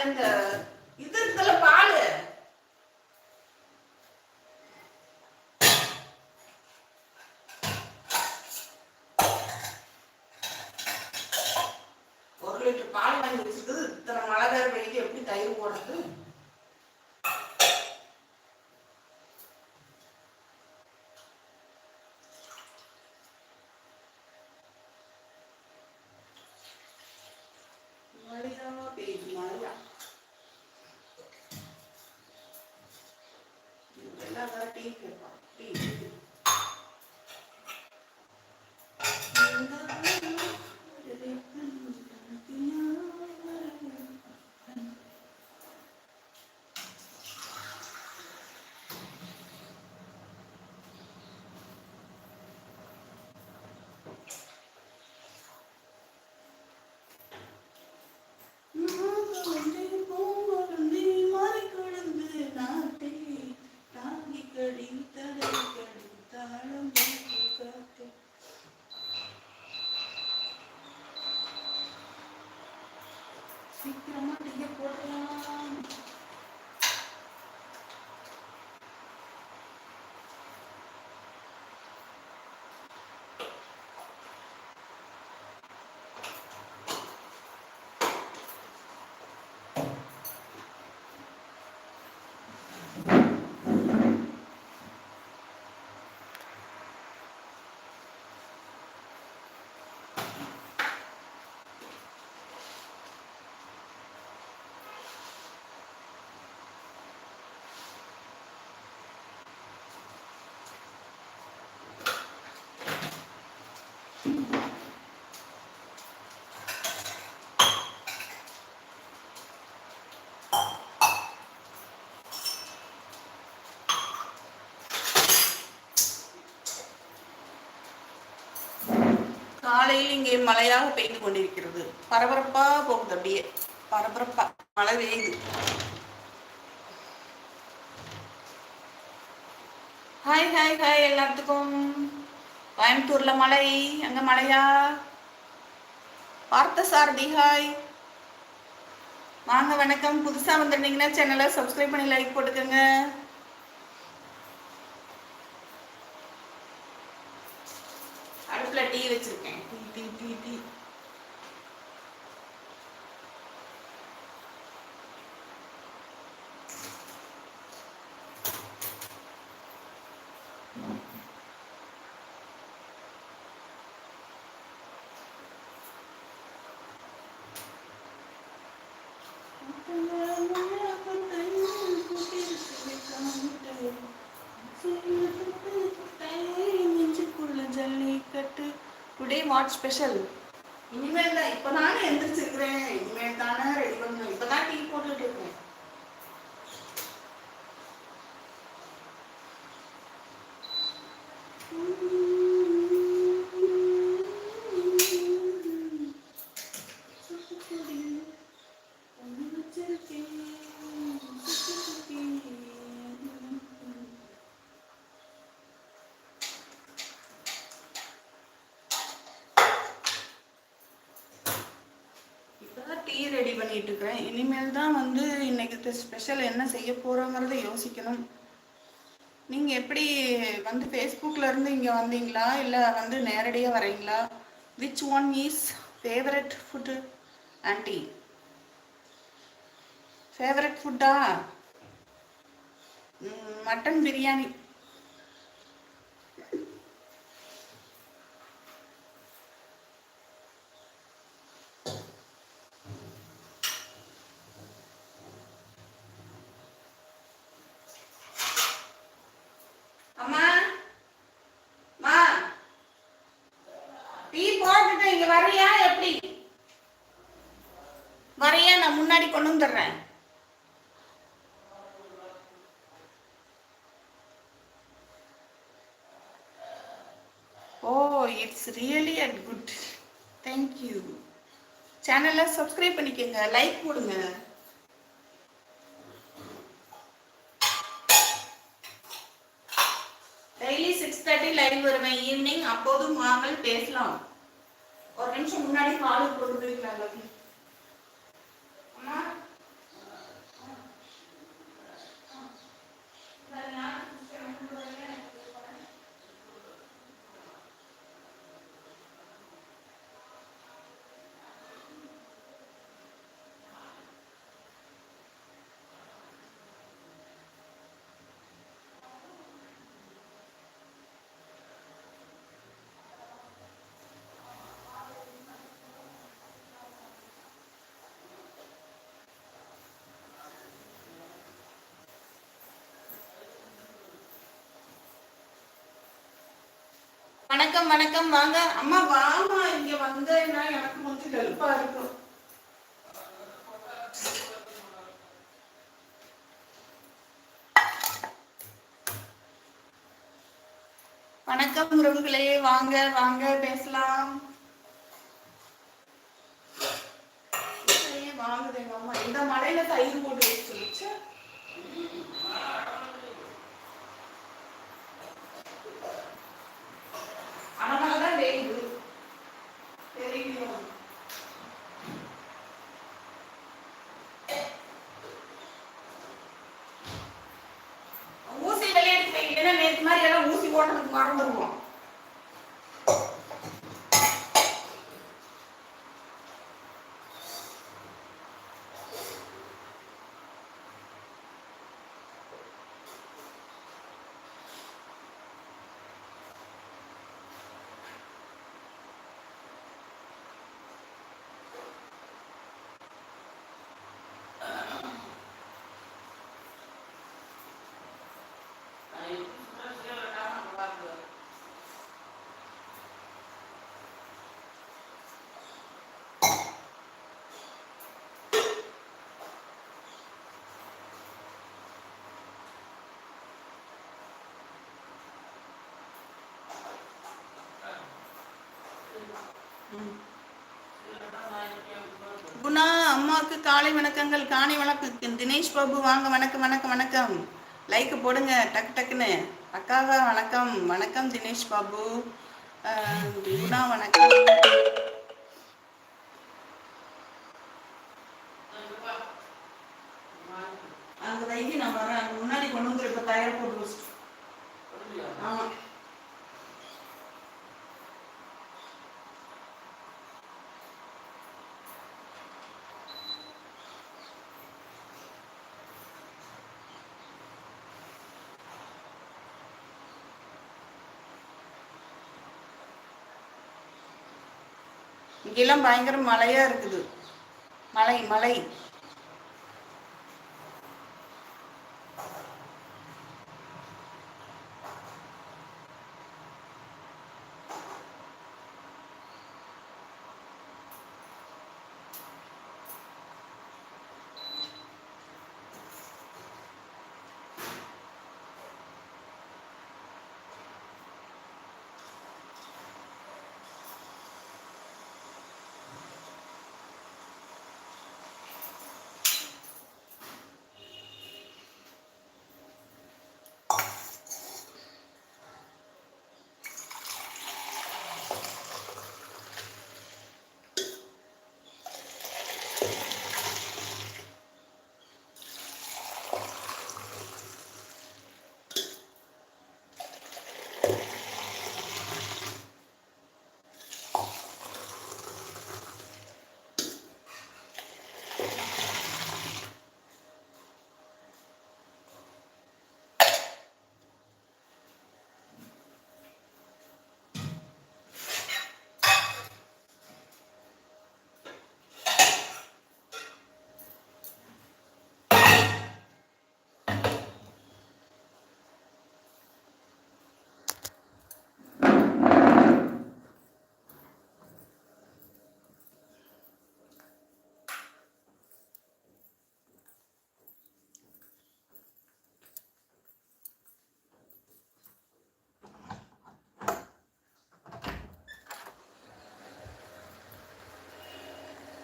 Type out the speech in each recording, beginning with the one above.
பாருங்க இந்த இது இருக்குல்ல பால் ஒரு லிட்டர் பால் வாங்கி வச்சிருக்குது இத்தனை மழை வேற பெய்யுது. எப்படி தயிர் போடுறது? மழையா? பெய்யுது மழையா? எல்லாம் வேற டீ கேட்பான் டீ டீ. சீக்கிரமா காலையில் இங்கே மழையாக பெய்து கொண்டிருக்கிறது. பரபரப்பா போகுது அப்படியே. பரபரப்பா. மழை பெய்யுது. ஹாய் ஹாய் ஹாய் எல்லாத்துக்கும். கோயம்புத்தூர்ல மழை. அங்க மழையா? பார்த்த சாரதி ஹாய் வாங்க வணக்கம். புதுசா வந்திருந்தீங்கன்னா சேனலை சப்ஸ்கிரைப் பண்ணி லைக் போட்டுக்கோங்க. அடுப்புல டீ வச்சிருக்கேன். Tea tea tea tea Jallikattu today what special இனிமேல் தான் இப்போ தானே எந்திரிச்சிருக்கிறேன். இனிமேல் தானே ரெடி பண்ணணும். இப்போ தான் டீ போட்டுட்டு இருக்கேன். டீ ரெடி பண்ணிட்டு இருக்கிறேன் இனிமேல் தான் வந்து இன்னைக்கு ஸ்பெஷல் என்ன செய்ய போறோங்கிறத யோசிக்கணும். நீங்க எப்படி வந்து ஃபேஸ்புக்ல இருந்து இங்க வந்தீங்களா? இல்ல வந்து நேரடியாக வரீங்களா? Which one is favourite food aunty favourite ஃபுட்டா மட்டன் பிரியாணி அம்மா மா டீ போட்டுட்டு வரையா எப்படி? வரையா நான் முன்னாடி கொண்டு வந்துடுறேன். ஓ it's really at good thank you சேனலை சப்ஸ்கிரைப் பண்ணிக்கோங்க. லைக் போடுங்க. டெய்லி சிக்ஸ் தேர்ட்டி லைவ் வருவேன். ஈவினிங் அப்போதும் வாங்கல் பேசலாம். ஒரு நிமிஷம் முன்னாடி கால் கொண்டு போய்க்கலாம் அம்மா வணக்கம் வணக்கம். வாங்க. அம்மா வாமா இங்க வந்தேன்னா எனக்கு கொஞ்சம் ஹெல்ப்பா இருக்கும். வணக்கம் உறவுகளே. வாங்க வாங்க. பேசலாம். வாங்குது எங்க அம்மா இந்த மழையில தயிர் போட்டு வச்சு. அதனாலதான் தெரியுது தெரியும் ஊசி விளையாட்டு வைக்கலன்னா நேற்று மாதிரி எல்லாம் ஊசி போட்டதுக்கு மறந்துடுவோம் குணா அம்மாவுக்கு காலை வணக்கங்கள் காலை வணக்கம் தினேஷ் பாபு வாங்க வணக்கம் வணக்கம் வணக்கம். லைக் போடுங்க டக்கு டக்குன்னு. அக்காவா வணக்கம். வணக்கம் தினேஷ் பாபு. குணா வணக்கம் அங்க வைகி நான் வரேன் அங்க முன்னாடி கொண்டு வந்து இப்ப தயார் போட்டு வச்சுட்டு ஆமா இங்கெல்லாம் பயங்கர மழையா இருக்குது. மலை மலை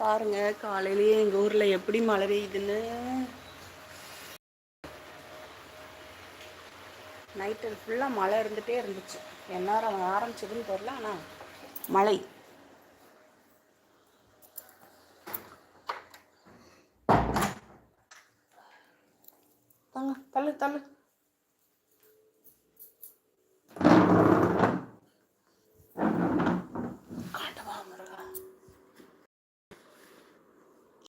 பாருங்க காலையிலேயே எங்கள் ஊரில் எப்படி மழை பெய்யுதுன்னு நைட்டு ஃபுல்லாக மழை இருந்துகிட்டே இருந்துச்சு. எந்நேரம் ஆரம்பிச்சதுன்னு தெரில ஆனால் மழை. தள்ளு தள்ளு.